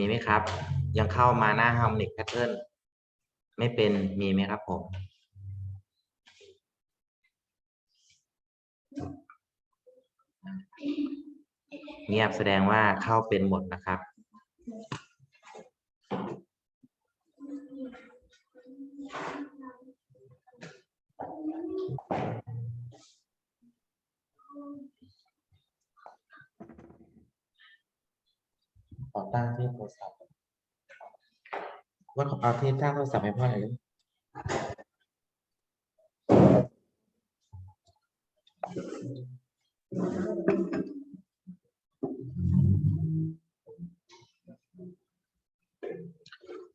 มีไหมครับ ยังเข้ามาหน้า harmonic pattern ไม่เป็นมีไหมครับผม เงียบแสดงว่าเข้าเป็นหมดนะครับ ขอตั้งที่โทรศัพท์ว่าขอเอาที่ตั้งโทรศัพท์ให้พ่อหน่อย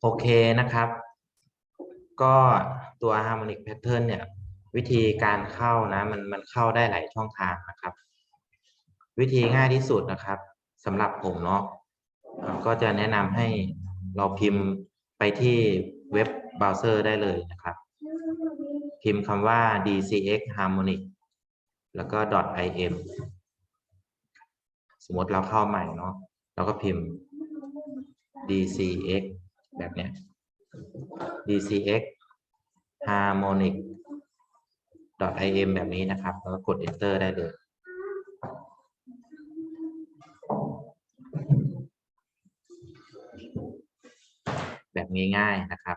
โอเคนะครับ ก็ตัว harmonic pattern เนี่ย วิธีการเข้านะ มันมันเข้าได้หลายช่องทางนะครับ วิธีง่ายที่สุดนะครับสำหรับผมเนาะ ก็จะแนะนำให้เราพิมพ์ไปที่เว็บเบราว์เซอร์ได้เลยนะครับ พิมพ์คำว่า dcx harmonic แล้วก็ .im สมมติเราเข้าใหม่เนาะเราก็พิมพ์ dcx แบบเนี้ย dcx harmonic .im แบบนี้นะครับ แล้วก็กด enter ได้เลย แบบง่ายๆนะครับ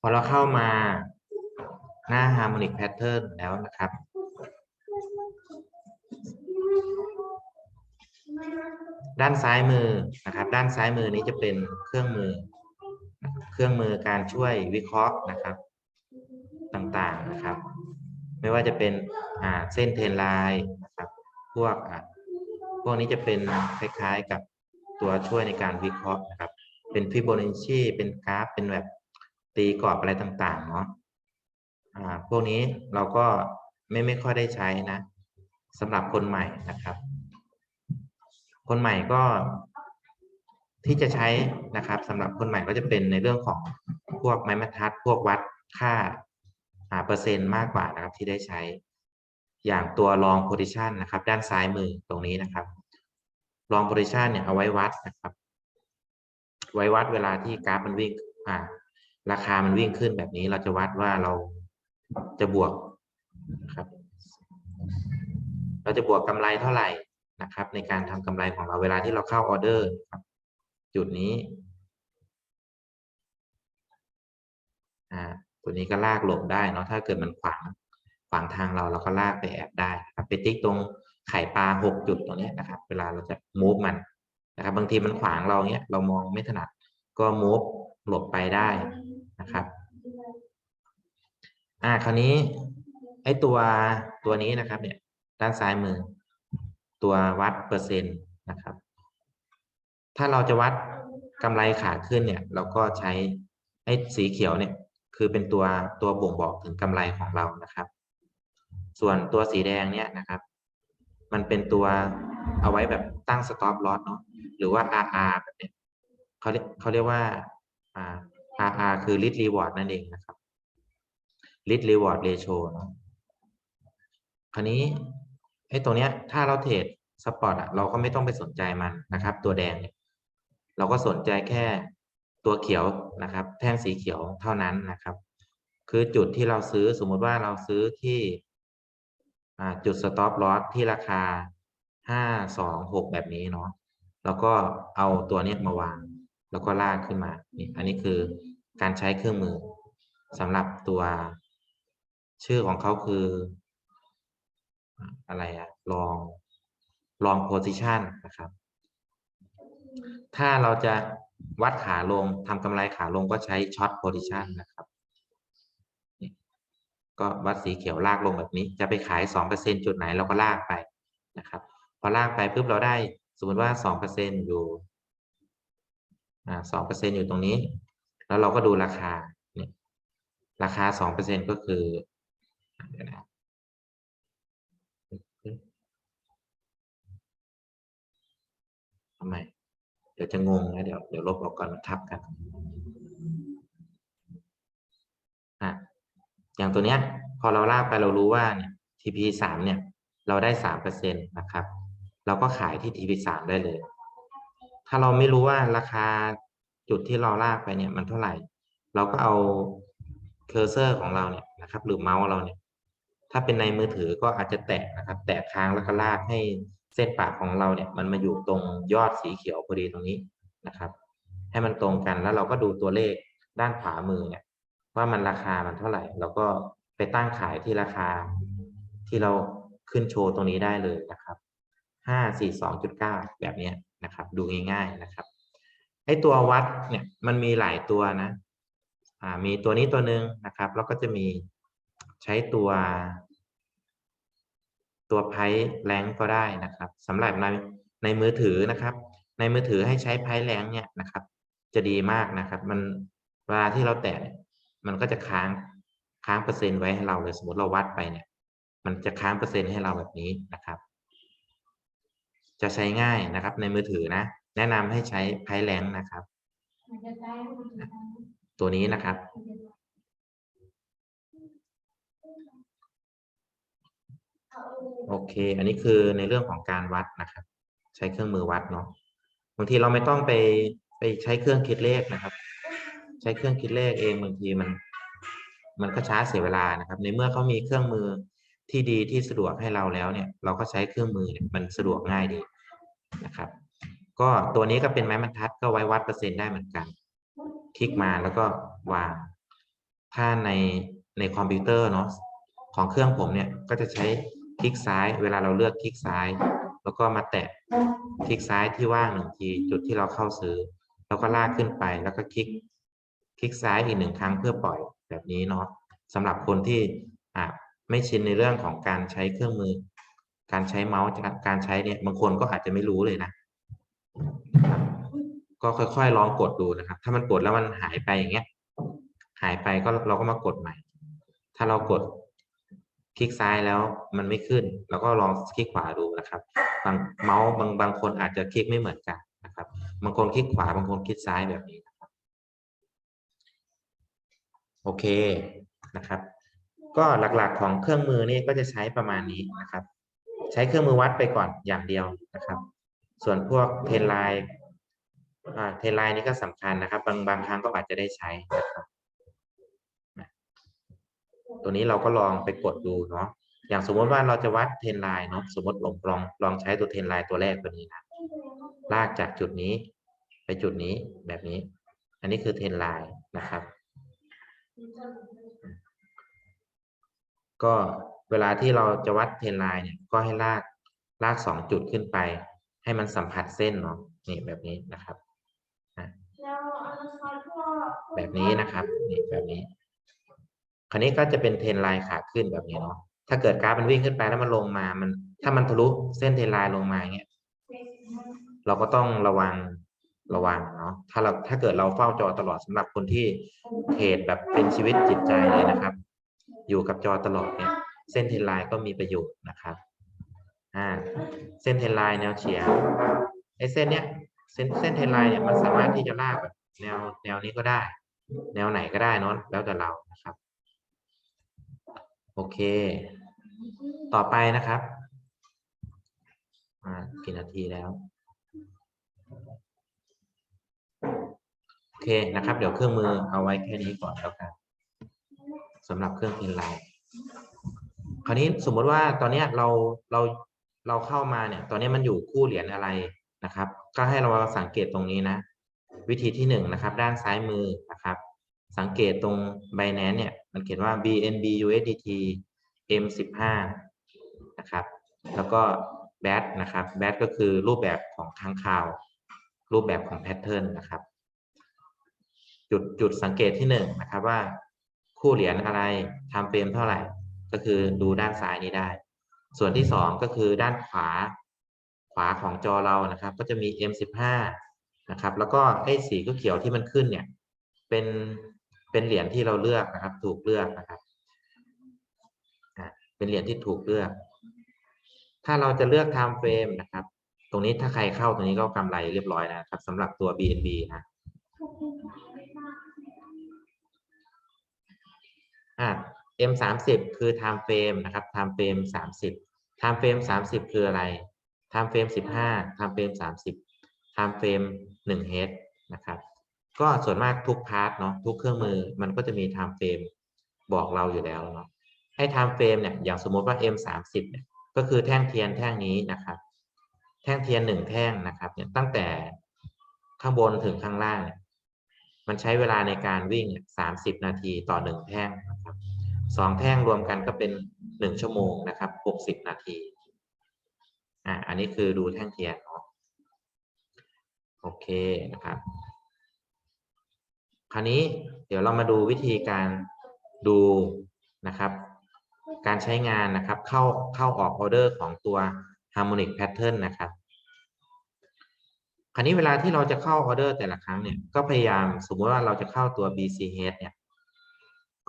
พอเราเข้ามาหน้า harmonic pattern แล้วนะครับ ด้านซ้ายมือนะครับ ด้านซ้ายมือนี้จะเป็นเครื่องมือ เครื่องมือการช่วยวิเคราะห์นะครับ ต่างๆนะครับ ไม่ว่าจะเป็นเส้นเทนไลน์นะครับ พวกพวกนี้จะเป็นคล้ายๆกับ ตัวช่วยในการวิเคราะห์นะครับ เป็นฟิโบนัชชีเป็นกราฟ เป็นแบบตีกรอบอะไรต่างๆเนาะอ่าพวกนี้เราก็ไม่ไม่ค่อยได้ใช้นะสำหรับคนใหม่นะครับ คนใหม่ก็ที่จะใช้นะครับสำหรับคนใหม่ก็จะเป็นในเรื่องของพวกไม้บรรทัด พวกวัดค่าอ่าเปอร์เซ็นต์มากกว่านะครับที่ได้ใช้อย่างตัวลอง position นะครับ ด้านซ้ายมือตรงนี้นะครับ ลอง position เนี่ยเอาไว้วัดนะครับ ไว้วัดเวลาที่กราฟมันวิ่งอ่าราคามันวิ่งขึ้นแบบนี้เราจะวัดว่าเราจะบวกนะครับ เราจะบวกกำไรเท่าไหร่นะครับ ในการทำกำไรของเราเวลาที่เราเข้าออเดอร์ครับ จุดนี้อ่าตัวนี้ก็ลากหลบได้เนาะถ้าเกิดมันขวางขวางทางเราเราก็ลากไปแอบได้ครับไปติ๊กตรง ไข่ปลาหกจุดตรงนี้นะครับ เวลาเราจะ move มันนะครับ บางทีมันขวางเราเนี้ยเรามองไม่ถนัด ก็ move หลบไปได้นะครับ อ่าคราวนี้ไอ้ตัวตัวนี้นะครับเนี่ยด้านซ้ายมือ ตัววัดเปอร์เซ็นต์นะครับ ถ้าเราจะวัดกำไรขาขึ้นเนี่ย เราก็ใช้ไอ้สีเขียวเนี่ย คือเป็นตัวตัวบ่งบอกถึงกำไรของเรานะครับ ส่วนตัวสีแดงเนี่ยนะครับ มันเป็นตัวเอาไว้แบบตั้ง stop loss เนาะหรือว่า RR แบบเนี้ยเขาเรียกเขาเรียกว่า RR คือ risk reward นั่นเองนะครับ risk reward ratio เนาะคราวนี้ไอ้ตัวเนี้ยถ้าเราเทรดสปอร์ตอะเราก็ไม่ต้องไปสนใจมันนะครับ ตัวแดงเนี่ยเราก็สนใจแค่ตัวเขียวนะครับ แท่งสีเขียวเท่านั้นนะครับ คือจุดที่เราซื้อสมมติว่าเราซื้อที่ จุด stop loss ที่ราคาห้าสองหกแบบนี้เนาะแล้วก็เอาตัวนี้มาวาง แล้วก็ลากขึ้นมานี่อันนี้คือการใช้เครื่องมือสำหรับตัวชื่อของเขาคือ อะไรอะลองลอง position นะครับ ถ้าเราจะวัดขาลงทำกำไรขาลงก็ใช้ช็อตโพซิชันนะครับ ก็วัดสีเขียวลากลงแบบนี้ จะไปขายสองเปอร์เซ็นจุดไหนเราก็ลากไปนะครับ พอลากไปปุ๊บเราได้สมมติว่าสองเปอร์เซ็นอยู่อ่าสองเปอร์เซ็นอยู่ตรงนี้ แล้วเราก็ดูราคาเนี่ยราคาสองเปอร์เซ็นก็คือทำไมเดี๋ยวจะงงนะเดี๋ยวเดี๋ยวลบออกก่อนมันทับกันอะ อย่างตัวเนี้ยพอเราลากไปเรารู้ว่าเนี่ย TP สามเนี่ย เราได้สามเปอร์เซ็นตนะครับ เราก็ขายที่ TP สามได้เลย ถ้าเราไม่รู้ว่าราคาจุดที่เราลากไปเนี่ยมันเท่าไหร่ เราก็เอาเคอร์เซอร์ของเราเนี่ยนะครับ หรือเมาส์เราเนี่ย ถ้าเป็นในมือถือก็อาจจะแตะนะครับ แตะค้างแล้วก็ลากให้เส้นปากของเราเนี่ย มันมาอยู่ตรงยอดสีเขียวพอดีตรงนี้นะครับ ให้มันตรงกันแล้วเราก็ดูตัวเลขด้านขวามือเนี่ย ว่ามันราคามันเท่าไหร่ แล้วก็ไปตั้งขายที่ราคาที่เราขึ้นโชว์ตรงนี้ได้เลยนะครับห้าสี่สองจุดเก้าแบบนี้นะครับ ดูง่าย ๆนะครับไอตัววัดเนี่ยมันมีหลายตัวนะอ่ามีตัวนี้ตัวหนึ่งนะครับ แล้วก็จะมีใช้ตัว ตัวไพ่แรงก็ได้นะครับสำหรับในในมือถือนะครับ ในมือถือให้ใช้ไพ่แรงเนี่ยนะครับ จะดีมากนะครับ มันเวลาที่เราแตะ มันก็จะค้างค้างเปอร์เซ็นต์ไว้ให้เราเลยสมมติเราวัดไปเนี่ย มันจะค้างเปอร์เซ็นต์ให้เราแบบนี้นะครับ จะใช้ง่ายนะครับ ในมือถือนะ แนะนำให้ใช้ไพ่แรงนะครับ ตัวนี้นะครับ โอเค อันนี้คือในเรื่องของการวัดนะครับ ใช้เครื่องมือวัดเนาะบางทีเราไม่ต้องไปไปใช้เครื่องคิดเลขนะครับ ใช้เครื่องคิดเลขเองบางทีมัน มันก็ช้าเสียเวลานะครับ ในเมื่อเขามีเครื่องมือที่ดีที่สะดวกให้เราแล้วเนี่ย เราก็ใช้เครื่องมือเนี่ยมันสะดวกง่ายดีนะครับ ก็ตัวนี้ก็เป็นไม้บรรทัดก็ไว้วัดเปอร์เซ็นต์ได้เหมือนกัน คลิกมาแล้วก็วางถ้าในในคอมพิวเตอร์เนาะของเครื่องผมเนี่ยก็จะใช้คลิกซ้าย เวลาเราเลือกคลิกซ้าย แล้วก็มาแตะคลิกซ้ายที่ว่างหนึ่งทีจุดที่เราเข้าซื้อ แล้วก็ลากขึ้นไปแล้วก็คลิก คลิกซ้ายอีกหนึ่งครั้งเพื่อปล่อยแบบนี้เนาะสำหรับคนที่อ่าไม่ชินในเรื่องของการใช้เครื่องมือ การใช้เมาส์การใช้เนี่ยบางคนก็อาจจะไม่รู้เลยนะ ก็ค่อยๆลองกดดูนะครับ ถ้ามันกดแล้วมันหายไปอย่างเงี้ย หายไปก็เราก็มากดใหม่ ถ้าเรากดคลิกซ้ายแล้วมันไม่ขึ้น เราก็ลองคลิกขวาดูนะครับ บางเมาส์บางบางคนอาจจะคลิกไม่เหมือนกันนะครับ บางคนคลิกขวาบางคนคลิกซ้ายแบบนี้นะครับ โอเคนะครับ ก็หลักๆของเครื่องมือนี่ก็จะใช้ประมาณนี้นะครับ ใช้เครื่องมือวัดไปก่อนอย่างเดียวนะครับ ส่วนพวกเทนไลน์เทนไลน์นี่ก็สำคัญนะครับ บางบางครั้งก็อาจจะได้ใช้นะครับตัวนี้เราก็ลองไปกดดูเนาะอย่างสมมติว่าเราจะวัดเทนไลน์เนาะสมมติลองลองลองใช้ตัวเทนไลน์ตัวแรกตัวนี้นะลากจากจุดนี้ ไปจุดนี้แบบนี้ อันนี้คือเทนไลน์นะครับ ก็เวลาที่เราจะวัดเทนไลน์เนี่ยก็ให้ลากลากสองจุดขึ้นไป ให้มันสัมผัสเส้นเนาะนี่แบบนี้นะครับแบบนี้นะครับนี่แบบนี้ คราวนี้ก็จะเป็นเทนไลน์ขาขึ้นแบบนี้เนาะถ้าเกิดกราฟมันวิ่งขึ้นไปแล้วมันลงมามัน ถ้ามันทะลุเส้นเทนไลน์ลงมาอย่างเงี้ยเราก็ต้องระวัง ระวังเนาะถ้าเราถ้าเกิดเราเฝ้าจอตลอดสำหรับคนที่เทรดแบบเป็นชีวิตจิตใจเลยนะครับ อยู่กับจอตลอดเนี่ยเส้นเทรนไลน์ก็มีประโยชน์นะครับอ่าเส้นเทรนไลน์แนวเฉียงไอ้เส้นเนี้ยเส้นเส้นเทรนไลน์เนี่ยมันสามารถที่จะลากแบบแนวแนวนี้ก็ได้ แนวไหนก็ได้เนอะแล้วแต่เรานะครับ โอเค ต่อไปนะครับอ่ากี่นาทีแล้ว อเคนะครับ เดี๋ยวเครื่องมือเอาไว้แค่นี้ก่อนแล้วกันสำหรับเครื่องเทนไลน์คราวนี้สมมติว่าตอนนี้เราเราเราเข้ามาเนี่ย ตอนนี้มันอยู่คู่เหรียญอะไรนะครับ ก็ให้เราสังเกตตรงนี้นะ วิธีที่หนึ่งนะครับ ด้านซ้ายมือนะครับ สังเกตตรง Binance เนี่ย มันเขียนว่า BNB USDT M15 นะครับ แล้วก็ BAT นะครับ BAT ก็คือรูปแบบของค้างคาว รูปแบบของแพทเทิร์นนะครับ จุดจุดสังเกตที่หนึ่งนะครับว่า คู่เหรียญอะไรทำเฟรมเท่าไหร่ ก็คือดูด้านซ้ายนี้ได้ ส่วนที่สองก็คือด้านขวาขวาของจอเรานะครับ ก็จะมี M15 นะครับ แล้วก็ไอ้สีเขียวที่มันขึ้นเนี่ย เป็นเป็นเหรียญที่เราเลือกนะครับ ถูกเลือกนะครับเป็นเหรียญที่ถูกเลือก ถ้าเราจะเลือก time frame นะครับ ตรงนี้ถ้าใครเข้าตรงนี้ก็กำไรเรียบร้อยนะครับสำหรับตัว BNB นะ อ่า M สามสิบคือ time frame นะครับ time frame สามสิบ time frame สามสิบคืออะไร time frame สิบห้า time frame สามสิบ time frame หนึ่ง head นะครับ ก็ส่วนมากทุกพาร์ทเนาะทุกเครื่องมือมันก็จะมี time frame บอกเราอยู่แล้วเนาะให้ time frame เนี่ยอย่างสมมติว่า M 3 0เนี่ยก็คือแท่งเทียนแท่งนี้นะครับ แท่งเทียนหนึ่งแท่งนะครับเนี่ยตั้งแต่ข้างบนถึงข้างล่าง มันใช้เวลาในการวิ่งสามสิบนาทีต่อหนึ่งแท่ง สองแท่งรวมกันก็เป็นหนึ่งชั่วโมงนะครับหกสิบนาที อ่า อันนี้คือดูแท่งเทียนเนาะ โอเคนะครับ คราวนี้เดี๋ยวเรามาดูวิธีการดูนะครับ การใช้งานนะครับ เข้าเข้าออกออเดอร์ของตัว harmonic pattern นะครับคราวนี้เวลาที่เราจะเข้าออเดอร์แต่ละครั้งเนี่ยก็พยายามสมมติว่าเราจะเข้าตัว BCH เนี่ย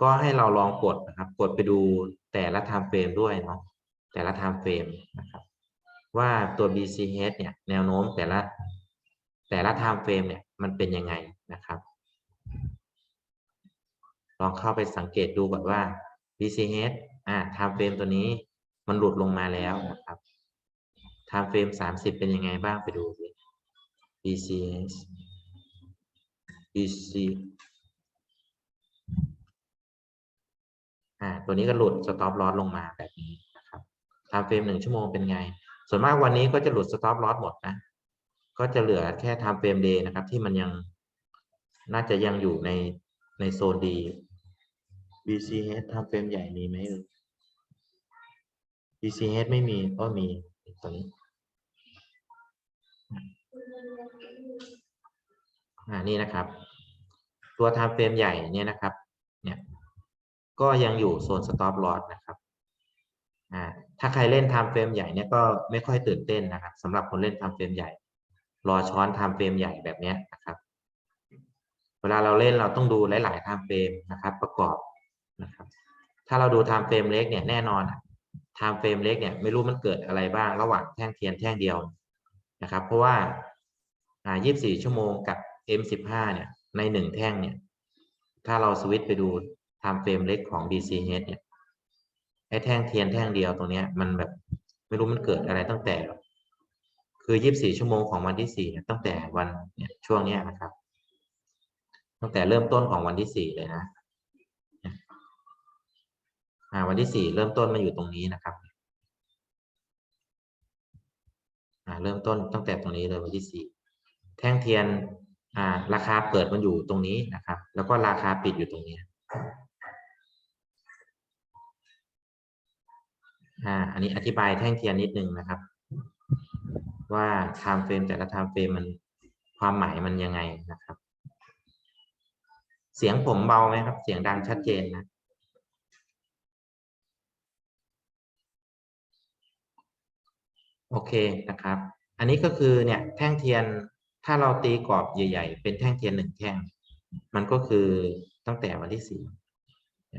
ก็ให้เราลองกดนะครับ กดไปดูแต่ละ time frame ด้วยเนาะแต่ละ time frame นะครับว่าตัว BCH เนี่ยแนวโน้มแต่ละแต่ละ time frame เนี่ยมันเป็นยังไงนะครับ ลองเข้าไปสังเกตดูก่อนว่า BCH อ่า time frame ตัวนี้มันหลุดลงมาแล้วนะครับ time frame 30 เป็นยังไงบ้างไปดูสิ BCH BC อ่าตัวนี้ก็หลุด stop loss ลงมาแบบนี้นะครับ time frame หนึ่งชั่วโมงเป็นไง ส่วนมากวันนี้ก็จะหลุด stop loss หมดนะ ก็จะเหลือแค่ time frame day นะครับ ที่มันยังน่าจะยังอยู่ในในโซนดี BCH ทำเฟรมใหญ่มีไหมเอ่ย BCH ไม่มีก็มีตัวนี้อ่านี่นะครับ ตัวทำเฟรมใหญ่เนี่ยนะครับ เนี่ย ก็ยังอยู่โซน stop loss นะครับอ่าถ้าใครเล่นทำเฟรมใหญ่เนี่ยก็ไม่ค่อยตื่นเต้นนะครับสำหรับคนเล่นทำเฟรมใหญ่ รอช้อนทำเฟรมใหญ่แบบนี้นะครับ เวลาเราเล่นเราต้องดูหลาย ๆ time frame นะครับ ประกอบนะครับ ถ้าเราดู time frame เล็กเนี่ยแน่นอน time frame เล็กเนี่ยไม่รู้มันเกิดอะไรบ้างระหว่างแท่งเทียนแท่งเดียวนะครับ เพราะว่าอ่า24 ชั่วโมงกับ M15 เนี่ยในหนึ่งแท่งเนี่ย ถ้าเราสวิตช์ไปดู time frame เล็กของ BCH เนี่ยไอ้แท่งเทียนแท่งเดียวตรงเนี้ยมันแบบไม่รู้มันเกิดอะไรตั้งแต่ คือ 24 ชั่วโมงของวันที่4เนี่ยตั้งแต่วันเนี่ยช่วงเนี้ยนะครับ ตั้งแต่เริ่มต้นของวันที่สี่เลยนะวันที่สี่เริ่มต้นมาอยู่ตรงนี้นะครับเริ่มต้นตั้งแต่ตรงนี้เลยวันที่สี่แท่งเทียนราคาเปิดมันอยู่ตรงนี้นะครับ แล้วก็ราคาปิดอยู่ตรงนี้ อ่าอันนี้อธิบายแท่งเทียนนิดนึงนะครับ ว่า time frame แต่ละ time frame มันความหมายมันยังไงนะครับ เสียงผมเบาไหมครับ เสียงดังชัดเจนนะโอเคนะครับ อันนี้ก็คือเนี่ยแท่งเทียนถ้าเราตีกรอบใหญ่ ๆ เป็นแท่งเทียนหนึ่งแท่ง มันก็คือตั้งแต่วันที่สี่เ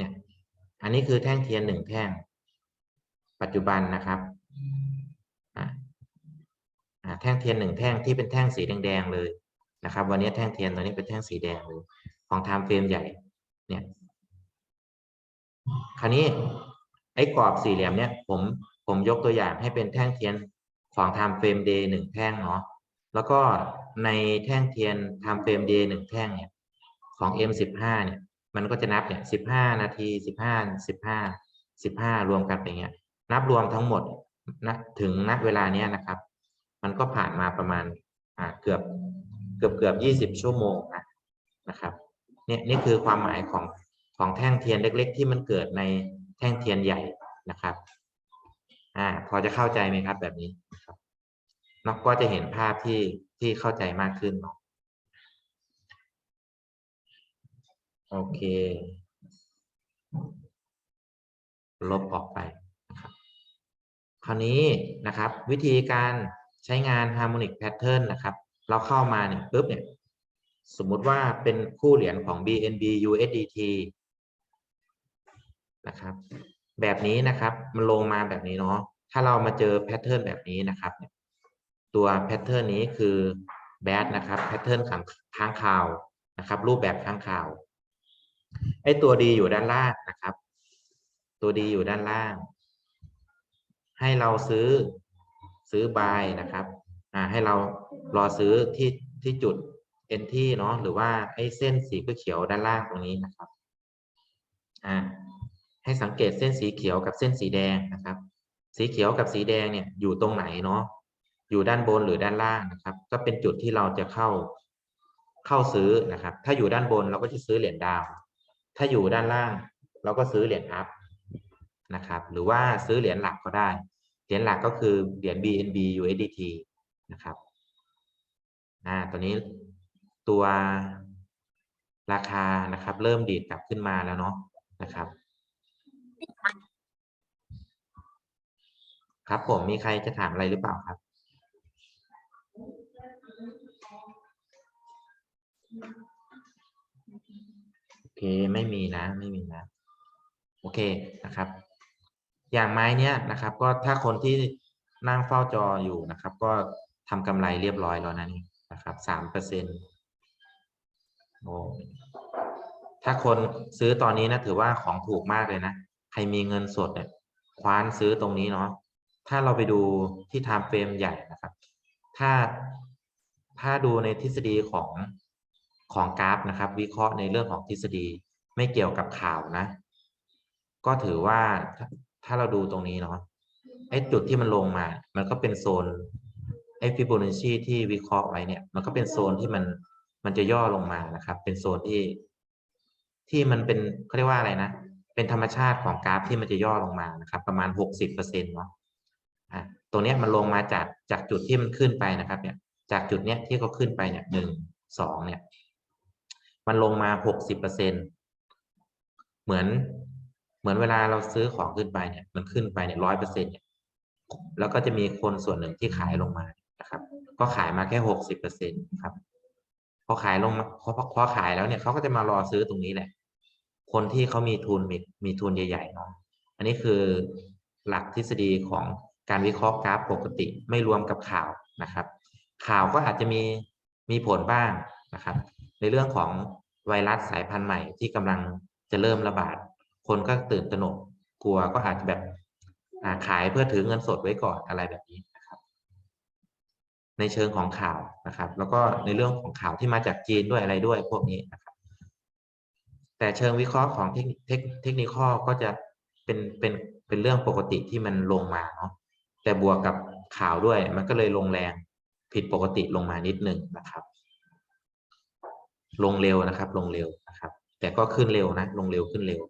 นี่ย อันนี้คือแท่งเทียนหนึ่งแท่ง ปัจจุบันนะครับแท่งเทียนหนึ่งแท่งที่เป็นแท่งสีแดง ๆ เลยนะครับ วันนี้แท่งเทียนตัวนี้เป็นแท่งสีแดงเลยของไทม์เฟรมใหญ่ เนี่ย คราวนี้ไอ้กรอบสี่เหลี่ยมเนี่ย ผมผมยกตัวอย่างให้เป็นแท่งเทียนของไทม์เฟรมเดย์หนึ่งแท่งเนาะแล้วก็ในแท่งเทียนไทม์เฟรมเดย์หนึ่งแท่งเนี่ยของ M สิบห้าเนี่ย มันก็จะนับเนี่ยสิบห้านาทีสิบห้าสิบห้าสิบห้ารวมกันไปเงี้ย นับรวมทั้งหมดนะถึงณเวลาเนี้ยนะครับ มันก็ผ่านมาประมาณอ่าเกือบเกือบเกือบยี่สิบชั่วโมงนะนะครับเนี่ยนี่คือความหมายของของแท่งเทียนเล็ก ๆ ที่มันเกิดในแท่งเทียนใหญ่นะครับอ่าพอจะเข้าใจไหมครับแบบนี้นะครับนอกก็จะเห็นภาพที่ที่เข้าใจมากขึ้นเนาะ โอเค ลบออกไปนะครับคราวนี้นะครับ วิธีการใช้งาน harmonic pattern นะครับ เราเข้ามาเนี่ยปุ๊บเนี่ย สมมุติว่าเป็นคู่เหรียญของ BNB USDT นะครับ แบบนี้นะครับ มันลงมาแบบนี้เนาะถ้าเรามาเจอแพทเทิร์นแบบนี้นะครับ ตัวแพทเทิร์นนี้คือแบดนะครับแพทเทิร์นขังค้างคาวนะครับ รูปแบบค้างคาว ไอ้ตัวดีอยู่ด้านล่างนะครับ ตัวดีอยู่ด้านล่าง ให้เราซื้อซื้อบายนะครับอ่าให้เรารอซื้อที่ที่จุด entry เนาะหรือว่าไอ้เส้นสีเขียวด้านล่างตรงนี้นะครับอ่าให้สังเกตเส้นสีเขียวกับเส้นสีแดงนะครับ สีเขียวกับสีแดงเนี่ยอยู่ตรงไหนเนาะอยู่ด้านบนหรือด้านล่างนะครับ ก็เป็นจุดที่เราจะเข้าเข้าซื้อนะครับ ถ้าอยู่ด้านบนเราก็จะซื้อเหรียญดาว ถ้าอยู่ด้านล่างเราก็ซื้อเหรียญอัพนะครับ หรือว่าซื้อเหรียญหลักก็ได้ เหรียญหลักก็คือเหรียญ BNB USDT นะครับอ่าตัวนี้ตัวราคานะครับ เริ่มดีดกลับขึ้นมาแล้วเนาะนะครับ ครับผมมีใครจะถามอะไรหรือเปล่าครับอ ไม่มีนะไม่มีนะ โอเคนะครับ อย่างไม้เนี้ยนะครับ ก็ถ้าคนที่นั่งเฝ้าจออยู่นะครับ ก็ทำกำไรเรียบร้อยแล้วนะนี่นะครับสามเปอร์เซ็นต์โอ้ถ้าคนซื้อตอนนี้นะถือว่าของถูกมากเลยนะ ใครมีเงินสดเนี่ยคว้านซื้อตรงนี้เนาะถ้าเราไปดูที่ time frame ใหญ่นะครับ ถ้าถ้าดูในทฤษฎีของ ของกราฟนะครับ วิเคราะห์ในเรื่องของทฤษฎีไม่เกี่ยวกับข่าวนะ ก็ถือว่าถ้าเราดูตรงนี้เนาะไอ้จุดที่มันลงมา มันก็เป็นโซนไอ้ฟิโบนัชชีที่วิเคราะห์ไว้เนี่ย มันก็เป็นโซนที่มันมันจะย่อลงมานะครับ เป็นโซนที่ ที่มันเป็นเขาเรียกว่าอะไรนะ เป็นธรรมชาติของกราฟที่มันจะย่อลงมานะครับ ประมาณหกสิบเปอร์เซ็นต์เนาะอะตัวเนี้ยมันลงมาจากจากจุดที่มันขึ้นไปนะครับ เนี่ย จากจุดเนี้ยที่เขาขึ้นไปเนี่ยหนึ่งสองเนี่ย มันลงมาหกสิบเปอร์เซ็นเหมือนเหมือนเวลาเราซื้อของขึ้นไปเนี่ย มันขึ้นไปเนี่ยร้อยเปอร์เซ็นเนี่ยแล้วก็จะมีคนส่วนหนึ่งที่ขายลงมานะครับ ก็ขายมาแค่หกสิบเปอร์เซ็นครับ พอขายลงมาพอพอพอขายแล้วเนี่ยเขาก็จะมารอซื้อตรงนี้แหละ คนที่เขามีทุนมีมีทุนใหญ่ๆเนาะอันนี้คือหลักทฤษฎีของการวิเคราะห์กราฟปกติไม่รวมกับข่าวนะครับ ข่าวก็อาจจะมีมีผลบ้างนะครับ ในเรื่องของ ไวรัสสายพันธุ์ใหม่ที่กำลังจะเริ่มระบาด คนก็ตื่นตระหนกกลัวก็อาจจะแบบาขายเพื่อถือเงินสดไว้ก่อนอะไรแบบนี้นะครับ ในเชิงของข่าวนะครับ แล้วก็ในเรื่องของข่าวที่มาจากจีนด้วยอะไรด้วยพวกนี้นะครับ แต่เชิงวิเคราะห์ของเทคนิคเทคเทคนิคก็จะเป็นเป็นเป็นเรื่องปกติที่มันลงมาเนาะแต่บวกกับข่าวด้วยมันก็เลยลงแรงผิดปกติลงมานิดหนึ่งนะครับ ลงเร็วนะครับ ลงเร็วนะครับ แต่ก็ขึ้นเร็วนะ ลงเร็วขึ้นเร็ว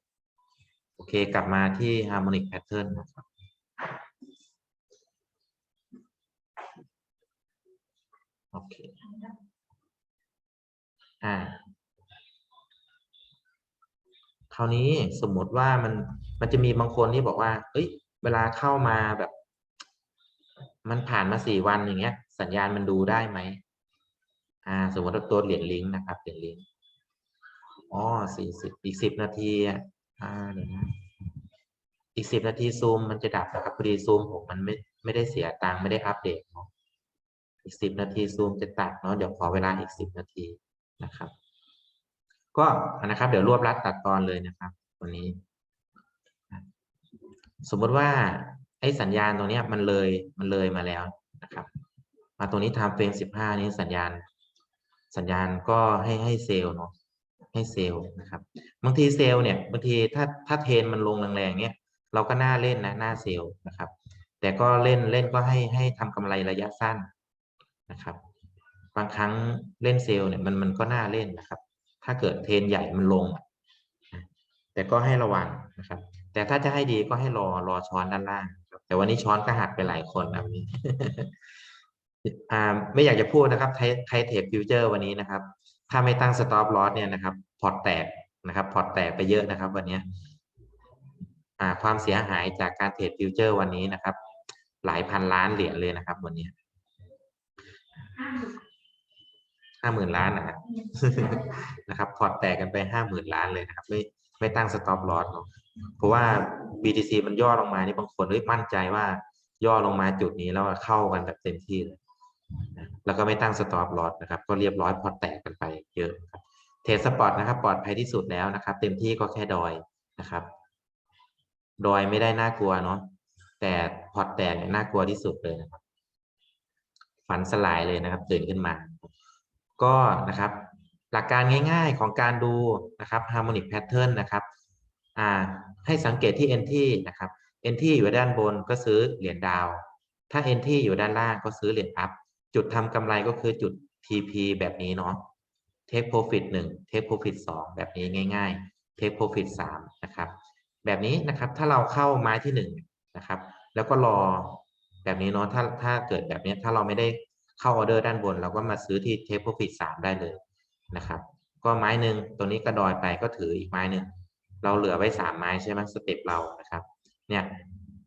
โอเค กลับมาที่ harmonic pattern นะครับ โอเค อ่า คราวนี้สมมติว่ามัน มันจะมีบางคนที่บอกว่า เอ้ย เวลาเข้ามาแบบ มันผ่านมาสี่วันอย่างเงี้ย สัญญาณมันดูได้ไหม อ่าสมมติว่าตัวเหรียญลิงก์นะครับเหรียญลิงก์อ๋อสี่สิบอีกสิบนาทีอ่าเดี๋ยวนะอีกสิบนาทีซูมมันจะดับนะครับพอดีซูมผมมันไม่ไม่ได้เสียตังค์ไม่ได้อัปเดตเนาะอีกสิบนาทีซูมจะตัดเนาะเดี๋ยวขอเวลาอีกสิบนาทีนะครับ ก็นะครับ เดี๋ยวรวบรัดตัดตอนเลยนะครับวันนี้ สมมติว่าไอ้สัญญาณตรงนี้มันเลยมันเลยมาแล้วนะครับ มาตรงนี้ทำเฟรมสิบห้านี้สัญญาณ สัญญาณก็ให้ให้เซลล์เนาะให้เซลล์นะครับบางทีเซลล์เนี่ยบางทีถ้าถ้าเทรนมันลงแรงๆเนี่ยเราก็น่าเล่นนะหน้าเซลล์นะครับ แต่ก็เล่นเล่นก็ให้ให้ทำกำไรระยะสั้นนะครับ บางครั้งเล่นเซลล์เนี่ยมันมันก็น่าเล่นนะครับ ถ้าเกิดเทรนใหญ่มันลง แต่ก็ให้ระวังนะครับ แต่ถ้าจะให้ดีก็ให้รอรอช้อนด้านล่างแต่วันนี้ช้อนก็หักไปหลายคนนะวันนี้ ไม่อยากจะพูดนะครับใครใครเทรดฟิวเจอร์วันนี้นะครับ ถ้าไม่ตั้งสต็อปลอสเนี่ยนะครับ พอร์ตแตกนะครับพอร์ตแตกไปเยอะนะครับ วันนี้ความเสียหายจากการเทรดฟิวเจอร์วันนี้นะครับ หลายพันล้านเหรียญเลยนะครับ วันนี้ห้าหมื่นล้านนะครับนะครับ พอร์ตแตกกันไปห้าหมื่นล้านเลยนะครับ ไม่ไม่ตั้งสต็อปลอสเนาะเพราะว่า BTC มันย่อลงมานี่บางคนเฮ้ยมั่นใจว่าย่อลงมาจุดนี้แล้วเข้ากันแบบเต็มที่เลย แล้วก็ไม่ตั้งสต็อปลอสนะครับ ก็เรียบร้อยพอแตกกันไปเยอะครับเทรดสปอร์ตนะครับปลอดภัยที่สุดแล้วนะครับ เต็มที่ก็แค่ดอยนะครับ ดอยไม่ได้น่ากลัวเนาะแต่พอแตกเนี่ยน่ากลัวที่สุดเลยนะครับ ฝันสลายเลยนะครับ ตื่นขึ้นมา ก็นะครับ หลักการง่าย ๆของการดูนะครับ harmonic pattern นะครับอ่าให้สังเกตที่ entry นะครับ entry อยู่ด้านบนก็ซื้อเหรียญดาว ถ้า entry อยู่ด้านล่างก็ซื้อเหรียญ up จุดทำกำไรก็คือจุด TP แบบนี้เนาะ take profit 1 take profit 2 แบบนี้ง่าย ๆ take profit 3นะครับ แบบนี้นะครับถ้าเราเข้าไม้ที่ 1 นะครับ แล้วก็รอแบบนี้เนาะถ้าถ้าเกิดแบบนี้ถ้าเราไม่ได้เข้าออเดอร์ด้านบน เราก็มาซื้อที่ take profit 3 ได้เลยนะครับ ก็ไม้หนึ่งตัวนี้กระดอยไปก็ถืออีกไม้หนึ่งเราเหลือไว้ 3 ไม้ใช่ไหมสเต็ปเรานะครับ เนี่ย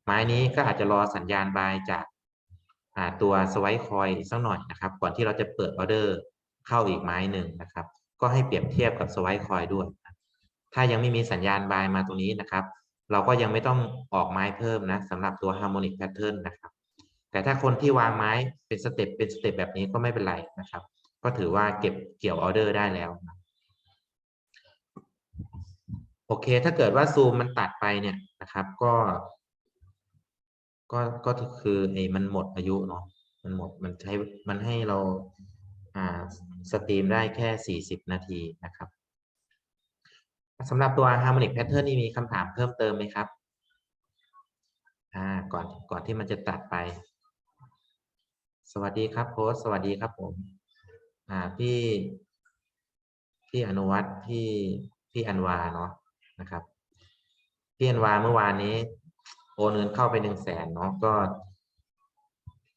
ไม้นี้ก็อาจจะรอสัญญาณบายจาก ตัวสไวคอยสักหน่อยนะครับ ก่อนที่เราจะเปิดออเดอร์เข้าอีกไม้หนึ่งนะครับ ก็ให้เปรียบเทียบกับสไวคอยด้วย ถ้ายังไม่มีสัญญาณบายมาตรงนี้นะครับ เราก็ยังไม่ต้องออกไม้เพิ่มนะสำหรับตัว harmonic pattern นะครับ แต่ถ้าคนที่วางไม้เป็นสเต็ปเป็นสเต็ปแบบนี้ก็ไม่เป็นไรนะครับ ก็ถือว่าเก็บเกี่ยวออเดอร์ได้แล้วนะโอเค ถ้าเกิดว่าซูมมันตัดไปเนี่ยนะครับ ก็ ก็ก็คือไอ้มันหมดอายุเนาะมันหมดมันใช้มันให้เราอ่าสตรีมได้แค่ 40 นาทีนะครับสำหรับตัว harmonic pattern นี่มีคำถามเพิ่มเติมไหมครับอ่าก่อนก่อนที่มันจะตัดไป สวัสดีครับโพสต์สวัสดีครับผมอ่าพี่พี่อนุวัฒน์พี่พี่อันวาเนาะนะครับพี่อันวาเมื่อวานนี้ โอนเงินเข้าไปหนึ่งแสนเนาะก็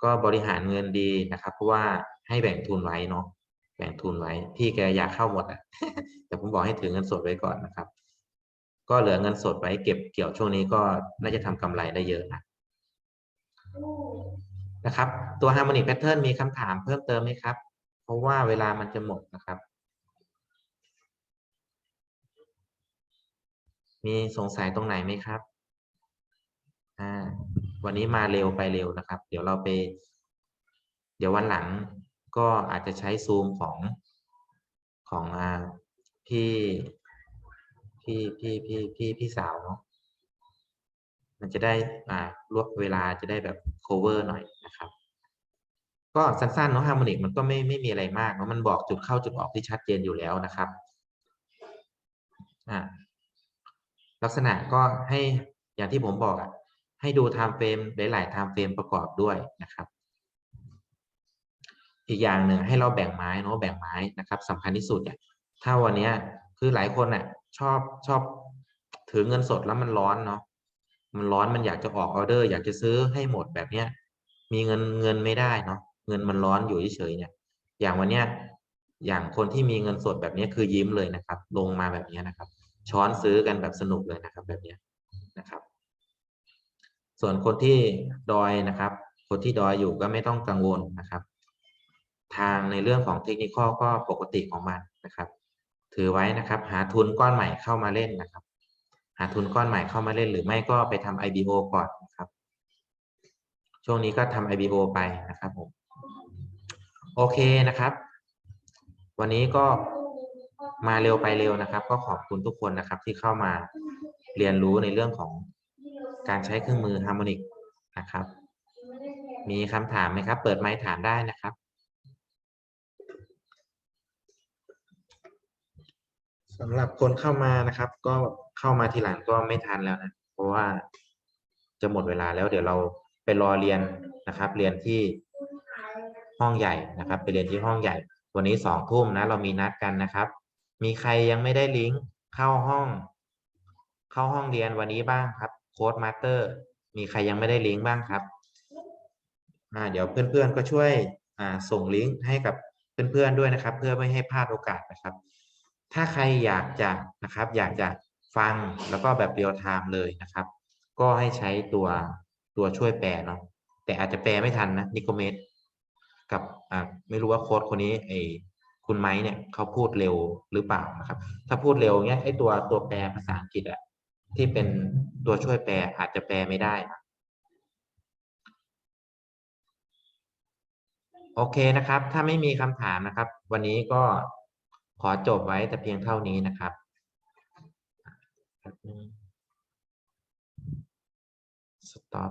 ก็บริหารเงินดีนะครับ เพราะว่าให้แบ่งทุนไว้เนาะแบ่งทุนไว้พี่แกอยากเข้าหมดอะแต่ผมบอกให้ถือเงินสดไว้ก่อนนะครับ ก็เหลือเงินสดไว้เก็บเกี่ยวช่วงนี้ก็น่าจะทำกำไรได้เยอะนะนะครับ ตัว harmonic pattern มีคำถามเพิ่มเติมไหมครับ เพราะว่าเวลามันจะหมดนะครับ มีสงสัยตรงไหนไหมครับ อ่าวันนี้มาเร็วไปเร็วนะครับ เดี๋ยวเราไป เดี๋ยววันหลังก็อาจจะใช้ซูมของของอ่าพี่พี่พี่พี่พี่พี่สาวเนาะมันจะได้อ่ารวบเวลาจะได้แบบ cover หน่อยนะครับ ก็สั้นๆเนาะ harmonic มันก็ไม่ไม่มีอะไรมากเนาะมันบอกจุดเข้าจุดออกที่ชัดเจนอยู่แล้วนะครับอ่าลักษณะก็ให้อย่างที่ผมบอกอะ ให้ดู time frame หลายๆ time frame ประกอบด้วยนะครับ อีกอย่างหนึ่งให้เราแบ่งไม้เนาะแบ่งไม้นะครับสำคัญที่สุดเนี่ยถ้าวันนี้คือหลายคนน่ะชอบชอบถือเงินสดแล้วมันร้อนเนาะมันร้อนมันอยากจะออกออเดอร์ อยากจะซื้อให้หมดแบบเนี้ยมีเงินเงินไม่ได้เนาะเงินมันร้อนอยู่เฉยๆเนี่ยอย่างวันเนี้ยอย่างคนที่มีเงินสดแบบนี้คือยิ้มเลยนะครับ ลงมาแบบนี้นะครับ ช้อนซื้อกันแบบสนุกเลยนะครับ แบบนี้นะครับ ส่วนคนที่ดอยนะครับ คนที่ดอยอยู่ก็ไม่ต้องกังวลนะครับ ทางในเรื่องของเทคนิคก็ปกติของมันนะครับ ถือไว้นะครับ หาทุนก้อนใหม่เข้ามาเล่นนะครับ หาทุนก้อนใหม่เข้ามาเล่น หรือไม่ก็ไปทำ IBO ก่อนนะครับ ช่วงนี้ก็ทำ IBO ไปนะครับผมโอเคนะครับ วันนี้ก็มาเร็วไปเร็วนะครับ ก็ขอบคุณทุกคนนะครับที่เข้ามาเรียนรู้ในเรื่องของ การใช้เครื่องมือ Harmonic นะครับ มีคำถามไหมครับ เปิดไมค์ถามได้นะครับสำหรับคนเข้ามานะครับ ก็เข้ามาทีหลังก็ไม่ทันแล้วนะ เพราะว่าจะหมดเวลาแล้วเดี๋ยวเราไปรอเรียนนะครับ เรียนที่ห้องใหญ่นะครับ ไปเรียนที่ห้องใหญ่ วันนี้สองทุ่มนะ เรามีนัดกันนะครับ มีใครยังไม่ได้ลิงก์เข้าห้อง เข้าห้องเรียนวันนี้บ้างครับ โค้ดมาสเตอร์มีใครยังไม่ได้ลิงก์บ้างครับอ่าเดี๋ยวเพื่อนๆก็ช่วยอ่าส่งลิงก์ให้กับเพื่อนๆด้วยนะครับ เพื่อไม่ให้พลาดโอกาสนะครับ ถ้าใครอยากจะนะครับ อยากจะฟังแล้วก็แบบเรียลไทม์เลยนะครับ ก็ให้ใช้ตัวตัวช่วยแปลเนาะแต่อาจจะแปลไม่ทันนะนิโคเมตกับอ่าไม่รู้ว่าโค้ดคนนี้ไอคุณไม้เนี่ยเขาพูดเร็วหรือเปล่านะครับ ถ้าพูดเร็วเนี้ยไอตัวตัวแปลภาษาอังกฤษอะ ที่เป็นตัวช่วยแปลอาจจะแปลไม่ได้ โอเคนะครับ ถ้าไม่มีคำถามนะครับ วันนี้ก็ขอจบไว้แต่เพียงเท่านี้นะครับสต็อป